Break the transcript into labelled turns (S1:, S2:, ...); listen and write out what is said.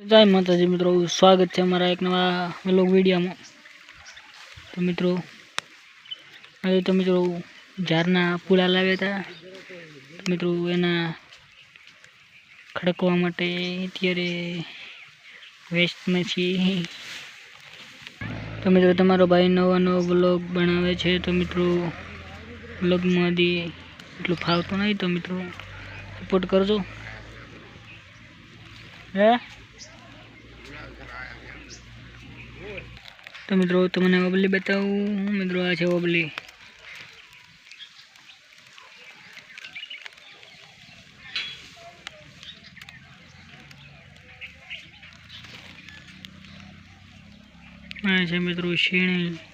S1: જય માતાજી મિત્રો, સ્વાગત છે અમારા એક નવા વ્લોગ વિડીયોમાં. તો મિત્રો, આજે તો મિત્રો ઝારના પૂળા લાવ્યા હતા. મિત્રો એના ખડકવા માટે અત્યારે વેસ્ટમાં છીએ. તો મિત્રો તમારો ભાઈ નવો નવો બ્લોગ બનાવે છે. તો મિત્રો બ્લોગમાં હજી એટલું ફાવતું નહીં. તો મિત્રો સપોર્ટ કરજો. હે? તો મિત્રો તમને ઓબલી બતાવું. મિત્રો આ છે ઓબલી છે મિત્રો શેણી.